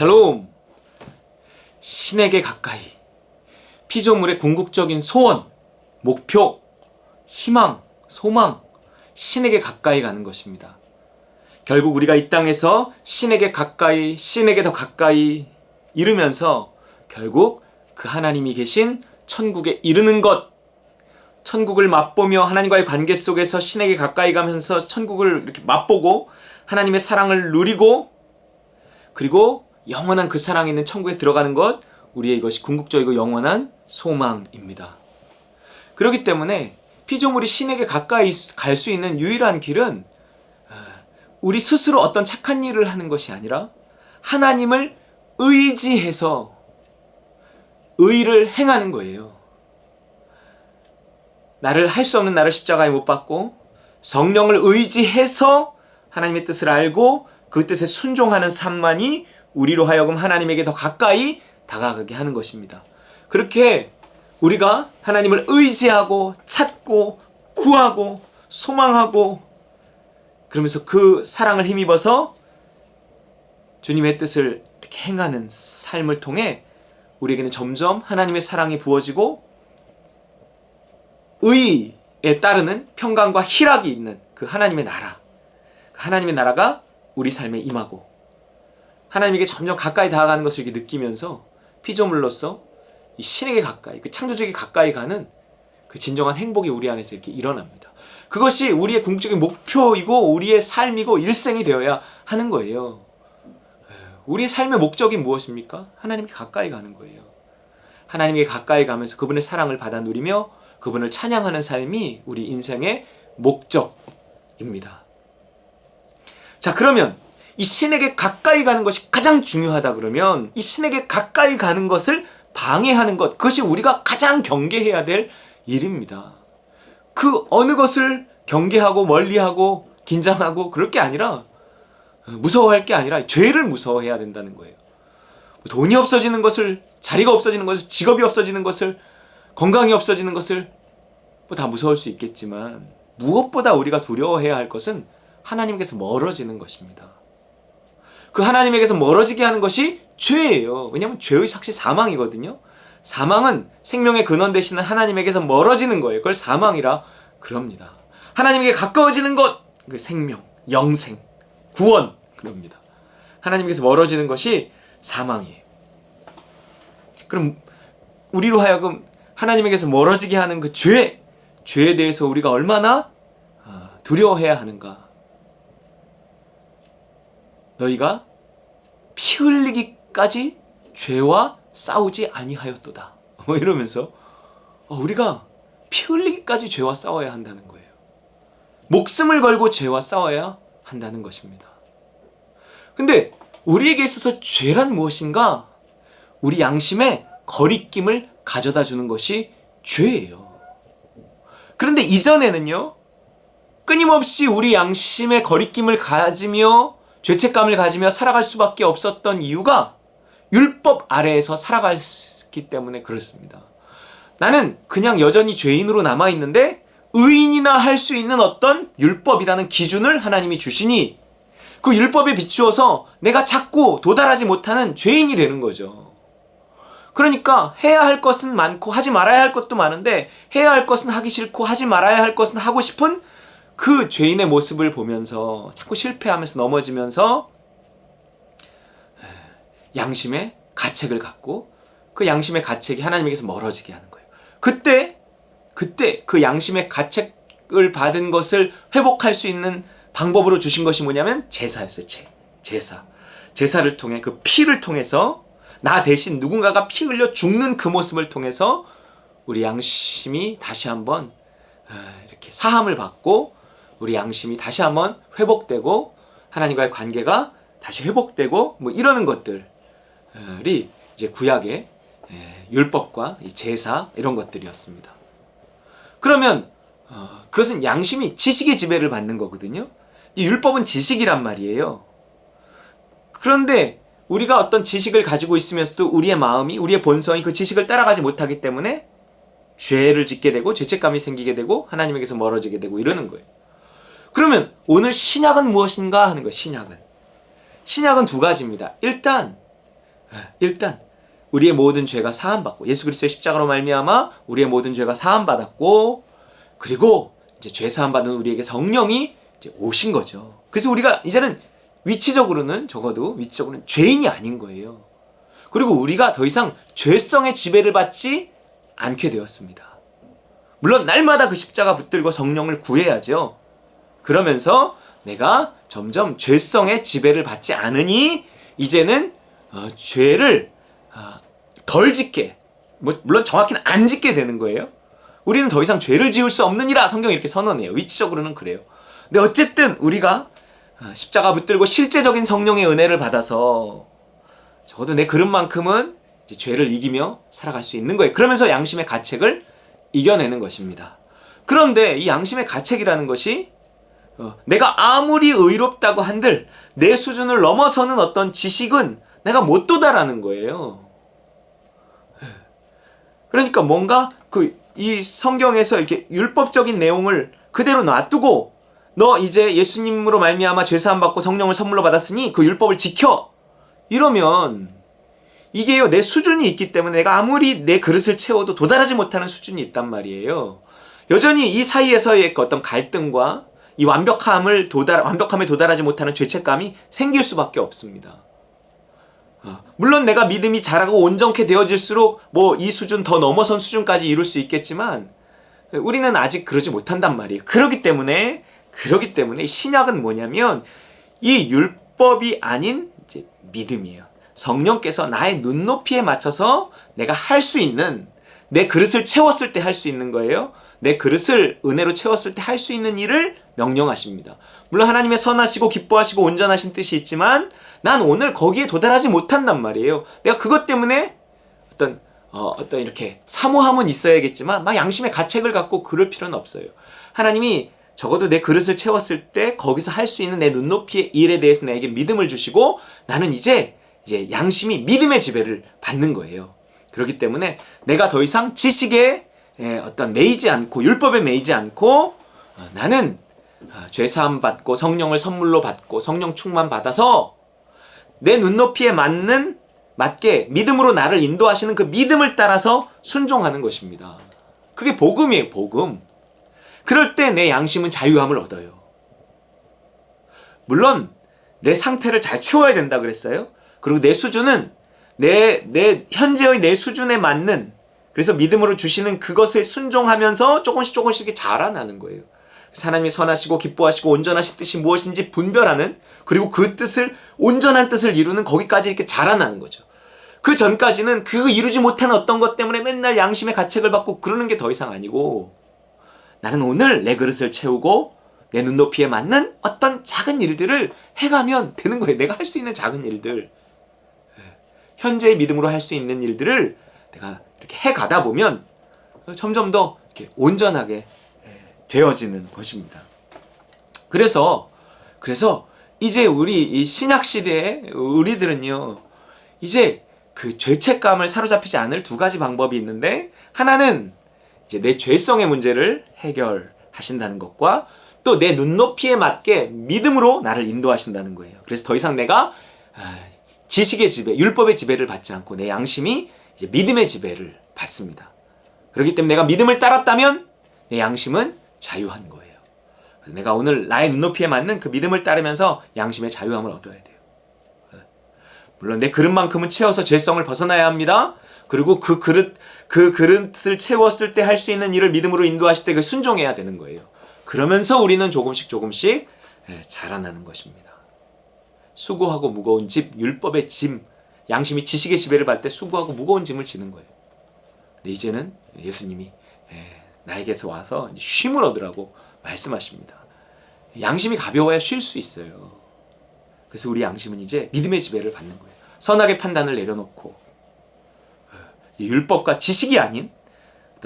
샬롬. 신에게 가까이. 피조물의 궁극적인 소원, 목표, 희망, 소망 신에게 가까이 가는 것입니다. 결국 우리가 이 땅에서 신에게 가까이 신에게 더 가까이 이르면서 결국 그 하나님이 계신 천국에 이르는 것. 천국을 맛보며 하나님과의 관계 속에서 신에게 가까이 가면서 천국을 이렇게 맛보고 하나님의 사랑을 누리고 그리고 영원한 그 사랑이 있는 천국에 들어가는 것 우리의 이것이 궁극적이고 영원한 소망입니다. 그렇기 때문에 피조물이 신에게 가까이 갈 수 있는 유일한 길은 어, 우리 스스로 어떤 착한 일을 하는 것이 아니라 하나님을 의지해서 의를 행하는 거예요. 나를 할 수 없는 나를 십자가에 못 박고 성령을 의지해서 하나님의 뜻을 알고 그 뜻에 순종하는 삶만이 우리로 하여금 하나님에게 더 가까이 다가가게 하는 것입니다. 그렇게 우리가 하나님을 의지하고 찾고 구하고 소망하고 그러면서 그 사랑을 힘입어서 주님의 뜻을 이렇게 행하는 삶을 통해 우리에게는 점점 하나님의 사랑이 부어지고 의에 따르는 평강과 희락이 있는 그 하나님의 나라. 그 하나님의 나라가 우리 삶에 임하고 하나님에게 점점 가까이 다가가는 것을 이렇게 느끼면서 피조물로서 이 신에게 가까이, 그 창조주에게 가까이 가는 그 진정한 행복이 우리 안에서 이렇게 일어납니다. 그것이 우리의 궁극적인 목표이고 우리의 삶이고 일생이 되어야 하는 거예요. 우리의 삶의 목적이 무엇입니까? 하나님께 가까이 가는 거예요. 하나님께 가까이 가면서 그분의 사랑을 받아 누리며 그분을 찬양하는 삶이 우리 인생의 목적입니다. 자, 그러면 이 신에게 가까이 가는 것이 가장 중요하다 그러면 이 신에게 가까이 가는 것을 방해하는 것, 그것이 우리가 가장 경계해야 될 일입니다. 그 어느 것을 경계하고 멀리하고 긴장하고 그럴 게 아니라 무서워할 게 아니라 죄를 무서워해야 된다는 거예요. 돈이 없어지는 것을, 자리가 없어지는 것을, 직업이 없어지는 것을, 건강이 없어지는 것을 뭐 다 무서울 수 있겠지만 무엇보다 우리가 두려워해야 할 것은 하나님께서 멀어지는 것입니다. 그 하나님에게서 멀어지게 하는 것이 죄예요. 왜냐하면 죄의 삭시 사망이거든요. 사망은 생명의 근원 되시는 하나님에게서 멀어지는 거예요. 그걸 사망이라 그럽니다. 하나님에게 가까워지는 것, 그 생명, 영생, 구원 그럽니다. 하나님께서 멀어지는 것이 사망이에요. 그럼 우리로 하여금 하나님에게서 멀어지게 하는 그 죄, 죄에 대해서 우리가 얼마나 아, 두려워해야 하는가? 너희가 피 흘리기까지 죄와 싸우지 아니하였도다. 뭐 이러면서 어, 우리가 피 흘리기까지 죄와 싸워야 한다는 거예요. 목숨을 걸고 죄와 싸워야 한다는 것입니다. 근데 우리에게 있어서 죄란 무엇인가? 우리 양심에 거리낌을 가져다 주는 것이 죄예요. 그런데 이전에는요, 끊임없이 우리 양심의 거리낌을 가지며 죄책감을 가지며 살아갈 수밖에 없었던 이유가 율법 아래에서 살아갔기 때문에 그렇습니다. 나는 그냥 여전히 죄인으로 남아있는데 의인이나 할 수 있는 어떤 율법이라는 기준을 하나님이 주시니 그 율법에 비추어서 내가 자꾸 도달하지 못하는 죄인이 되는 거죠. 그러니까 해야 할 것은 많고 하지 말아야 할 것도 많은데 해야 할 것은 하기 싫고 하지 말아야 할 것은 하고 싶은 그 죄인의 모습을 보면서 자꾸 실패하면서 넘어지면서 양심의 가책을 갖고 그 양심의 가책이 하나님에게서 멀어지게 하는 거예요. 그때 그때 그 양심의 가책을 받은 것을 회복할 수 있는 방법으로 주신 것이 뭐냐면 제사였어요. 제, 제사. 제사를 통해 그 피를 통해서 나 대신 누군가가 피 흘려 죽는 그 모습을 통해서 우리 양심이 다시 한번 어, 이렇게 사함을 받고 우리 양심이 다시 한번 회복되고 하나님과의 관계가 다시 회복되고 뭐 이러는 것들이 이제 구약의 율법과 제사 이런 것들이었습니다. 그러면 어, 그것은 양심이 지식의 지배를 받는 거거든요. 이 율법은 지식이란 말이에요. 그런데 우리가 어떤 지식을 가지고 있으면서도 우리의 마음이 우리의 본성이 그 지식을 따라가지 못하기 때문에 죄를 짓게 되고 죄책감이 생기게 되고 하나님에게서 멀어지게 되고 이러는 거예요. 그러면 오늘 신약은 무엇인가 하는 거예요. 신약은 신약은 두 가지입니다. 일단 일단 우리의 모든 죄가 사함받고 예수 그리스도의 십자가로 말미암아 우리의 모든 죄가 사함받았고 그리고 이제 죄 사함받은 우리에게 성령이 이제 오신 거죠. 그래서 우리가 이제는 위치적으로는 적어도 위치적으로는 죄인이 아닌 거예요. 그리고 우리가 더 이상 죄성의 지배를 받지 않게 되었습니다. 물론 날마다 그 십자가 붙들고 성령을 구해야죠. 그러면서 내가 점점 죄성의 지배를 받지 않으니 이제는 어, 죄를 어, 덜 짓게 뭐, 물론 정확히는 안 짓게 되는 거예요. 우리는 더 이상 죄를 지을 수 없느니라 성경이 이렇게 선언해요. 위치적으로는 그래요. 근데 어쨌든 우리가 어, 십자가 붙들고 실제적인 성령의 은혜를 받아서 적어도 내 그릇만큼은 죄를 이기며 살아갈 수 있는 거예요. 그러면서 양심의 가책을 이겨내는 것입니다. 그런데 이 양심의 가책이라는 것이 어, 내가 아무리 의롭다고 한들 내 수준을 넘어서는 어떤 지식은 내가 못 도달하는 거예요. 그러니까 뭔가 그 이 성경에서 이렇게 율법적인 내용을 그대로 놔두고 너 이제 예수님으로 말미암아 죄 사함 받고 성령을 선물로 받았으니 그 율법을 지켜 이러면 이게요 내 수준이 있기 때문에 내가 아무리 내 그릇을 채워도 도달하지 못하는 수준이 있단 말이에요. 여전히 이 사이에서의 그 어떤 갈등과 이 완벽함을 도달 완벽함에 도달하지 못하는 죄책감이 생길 수밖에 없습니다. 어, 물론 내가 믿음이 자라고 온전케 되어질수록 뭐 이 수준 더 넘어선 수준까지 이룰 수 있겠지만 우리는 아직 그러지 못한단 말이에요. 그러기 때문에 그러기 때문에 신약은 뭐냐면 이 율법이 아닌 이제 믿음이에요. 성령께서 나의 눈높이에 맞춰서 내가 할 수 있는 내 그릇을 채웠을 때 할 수 있는 거예요. 내 그릇을 은혜로 채웠을 때 할 수 있는 일을 명령하십니다. 물론 하나님의 선하시고 기뻐하시고 온전하신 뜻이 있지만 난 오늘 거기에 도달하지 못한단 말이에요. 내가 그것 때문에 어떤 어, 어떤 이렇게 사모함은 있어야겠지만 막 양심의 가책을 갖고 그럴 필요는 없어요. 하나님이 적어도 내 그릇을 채웠을 때 거기서 할 수 있는 내 눈높이의 일에 대해서 나에게 믿음을 주시고 나는 이제 이제 양심이 믿음의 지배를 받는 거예요. 그렇기 때문에 내가 더 이상 지식에 에, 어떤 매이지 않고 율법에 매이지 않고 어, 나는 어, 죄 사함 받고 성령을 선물로 받고 성령 충만 받아서 내 눈높이에 맞는 맞게 믿음으로 나를 인도하시는 그 믿음을 따라서 순종하는 것입니다. 그게 복음이에요, 복음. 그럴 때 내 양심은 자유함을 얻어요. 물론 내 상태를 잘 채워야 된다 그랬어요. 그리고 내 수준은 내, 내 현재의 내 수준에 맞는 그래서 믿음으로 주시는 그것에 순종하면서 조금씩 조금씩 자라나는 거예요. 하나님이 선하시고 기뻐하시고 온전하신 뜻이 무엇인지 분별하는 그리고 그 뜻을 온전한 뜻을 이루는 거기까지 이렇게 자라나는 거죠. 그 전까지는 그 이루지 못한 어떤 것 때문에 맨날 양심의 가책을 받고 그러는 게 더 이상 아니고 나는 오늘 내 그릇을 채우고 내 눈높이에 맞는 어떤 작은 일들을 해가면 되는 거예요. 내가 할 수 있는 작은 일들. 현재의 믿음으로 할 수 있는 일들을 내가 이렇게 해가다 보면 점점 더 이렇게 온전하게 되어지는 것입니다. 그래서 그래서 이제 우리 이 신약 시대에 우리들은요 이제 그 죄책감을 사로잡히지 않을 두 가지 방법이 있는데 하나는 이제 내 죄성의 문제를 해결하신다는 것과 또 내 눈높이에 맞게 믿음으로 나를 인도하신다는 거예요. 그래서 더 이상 내가 아, 지식의 지배, 율법의 지배를 받지 않고 내 양심이 이제 믿음의 지배를 받습니다. 그렇기 때문에 내가 믿음을 따랐다면 내 양심은 자유한 거예요. 내가 오늘 나의 눈높이에 맞는 그 믿음을 따르면서 양심의 자유함을 얻어야 돼요. 물론 내 그릇만큼은 채워서 죄성을 벗어나야 합니다. 그리고 그 그릇 그 그릇을 채웠을 때 할 수 있는 일을 믿음으로 인도하실 때 그 순종해야 되는 거예요. 그러면서 우리는 조금씩 조금씩 예, 자라나는 것입니다. 수고하고 무거운 집, 율법의 짐, 양심이 지식의 지배를 받을 때 수고하고 무거운 짐을 지는 거예요. 근데 이제는 예수님이 예, 나에게서 와서 쉼을 얻으라고 말씀하십니다. 양심이 가벼워야 쉴 수 있어요. 그래서 우리 양심은 이제 믿음의 지배를 받는 거예요. 선악의 판단을 내려놓고 율법과 지식이 아닌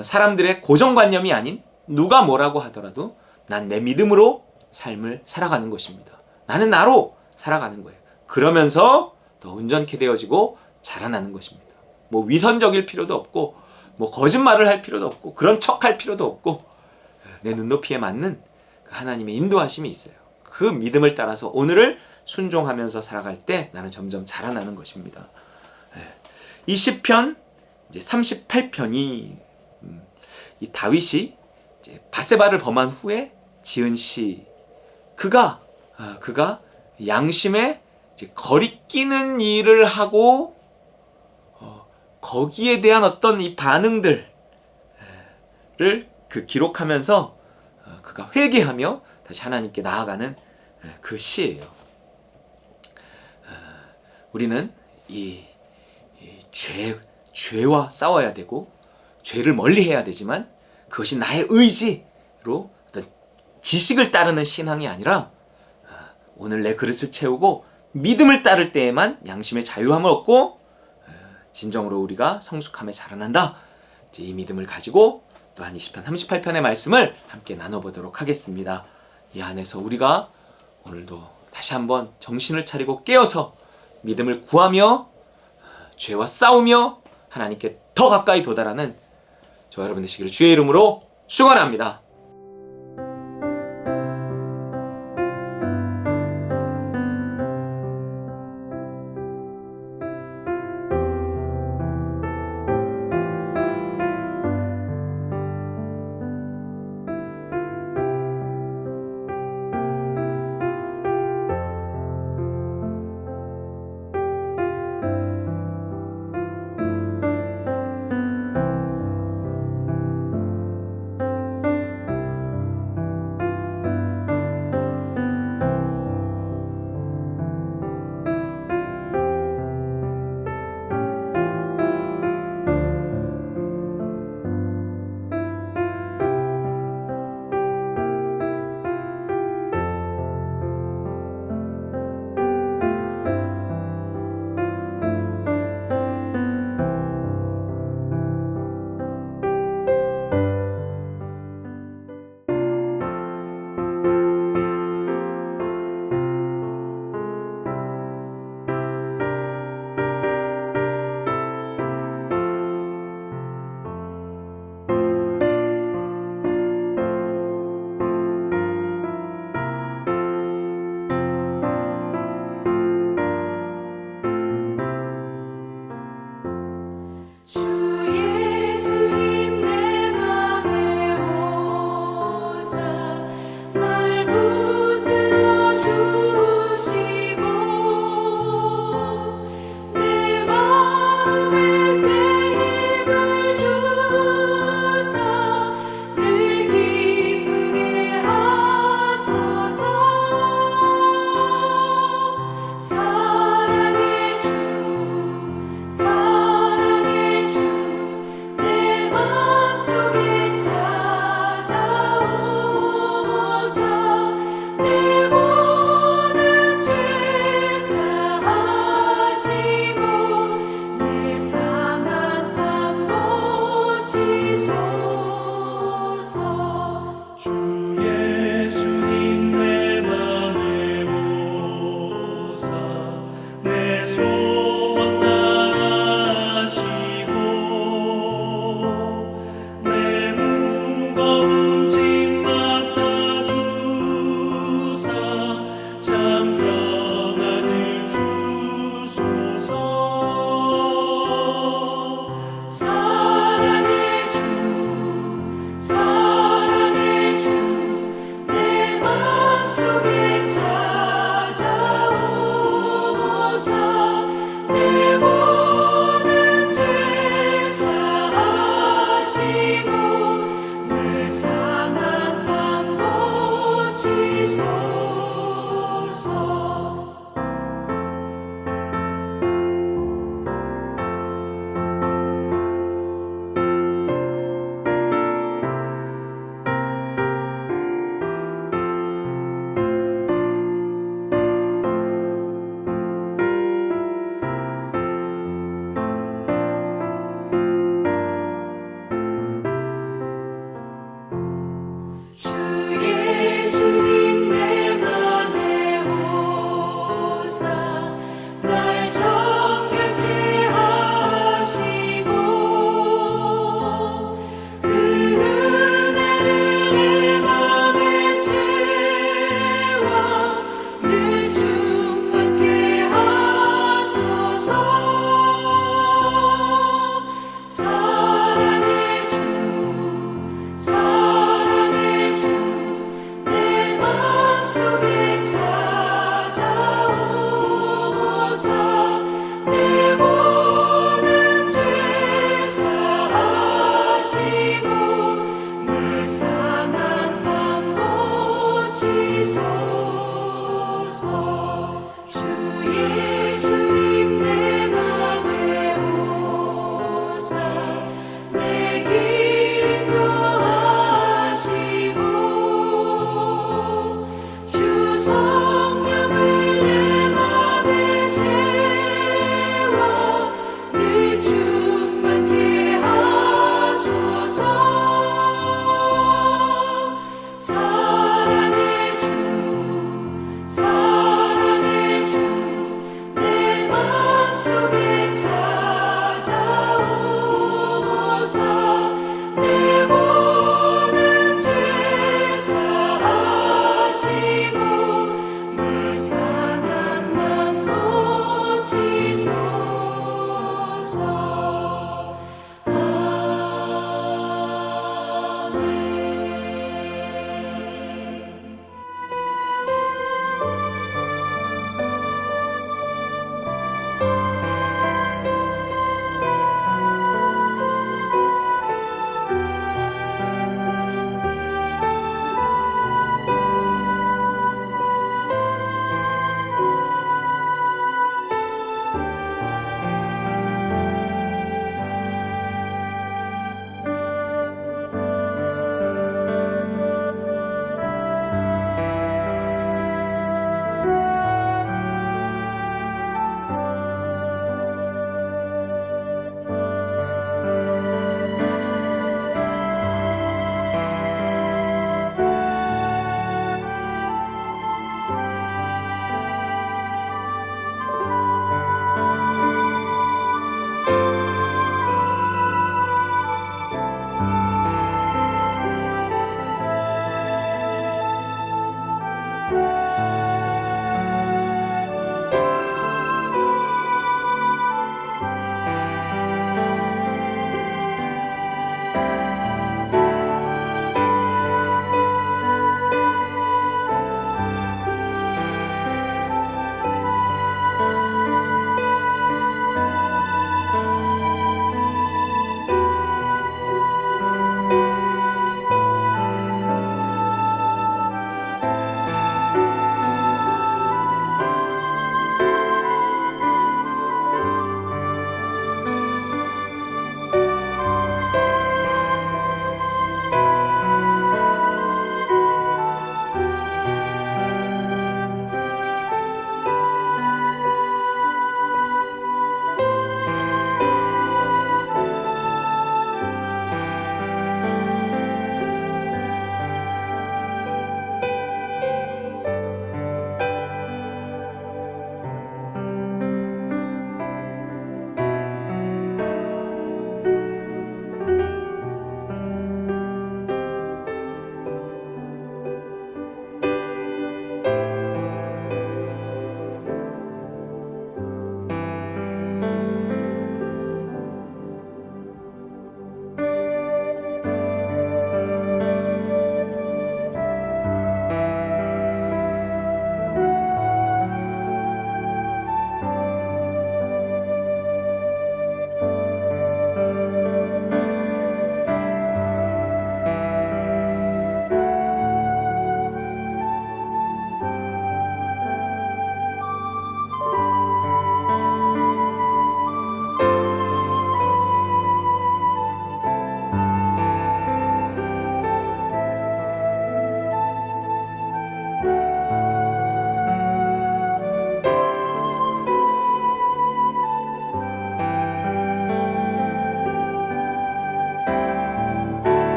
사람들의 고정관념이 아닌 누가 뭐라고 하더라도 난 내 믿음으로 삶을 살아가는 것입니다. 나는 나로 살아가는 거예요. 그러면서 더 온전케 되어지고 자라나는 것입니다. 뭐 위선적일 필요도 없고 뭐 거짓말을 할 필요도 없고 그런 척 할 필요도 없고 내 눈높이에 맞는 그 하나님의 인도하심이 있어요. 그 믿음을 따라서 오늘을 순종하면서 살아갈 때 나는 점점 자라나는 것입니다. 예, 이 시편 이제 38편이 음, 이 다윗이 바세바를 범한 후에 지은 시 그가 아, 그가 양심에 거리끼는 일을 하고 어, 거기에 대한 어떤 이 반응들을 그 기록하면서 어, 그가 회개하며 다시 하나님께 나아가는 에, 그 시예요. 어, 우리는 이, 이 죄, 죄와 싸워야 되고 죄를 멀리 해야 되지만 그것이 나의 의지로 어떤 지식을 따르는 신앙이 아니라 아, 오늘 내 그릇을 채우고 믿음을 따를 때에만 양심의 자유함을 얻고 어, 진정으로 우리가 성숙함에 자라난다. 이 믿음을 가지고 또한 20편 38편의 말씀을 함께 나눠보도록 하겠습니다. 이 안에서 우리가 오늘도 다시 한번 정신을 차리고 깨어서 믿음을 구하며 어, 죄와 싸우며 하나님께 더 가까이 도달하는 저 여러분 되시기를 주의 이름으로 축원합니다.